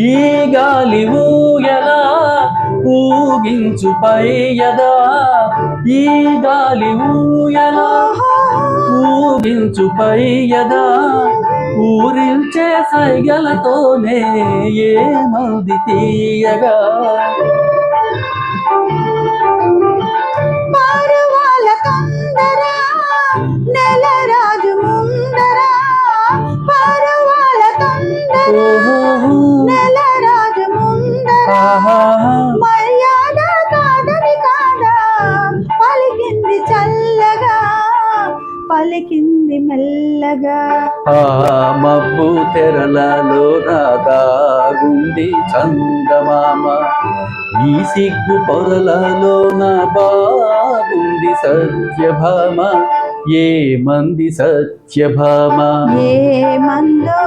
ఈ గాలి ఊయలా ఊగించు పయ్యదా ఈ గాలి ఊయలా ఊగించు పయ్యదా ఊరిల్చే సైగలతోనే ఏ మంది తీయగా నెలరాజు ముందర. పారువాల తొందర పలికింది చల్లగా పలికింది మెల్లగా. ఆ మబ్బు తెరలలో దాగుంది చందమామ. ఈ సిగ్గు పొరలలో నా బాగుంది సత్యభామ. ఏ మంది సత్యభామ? ఏ మందో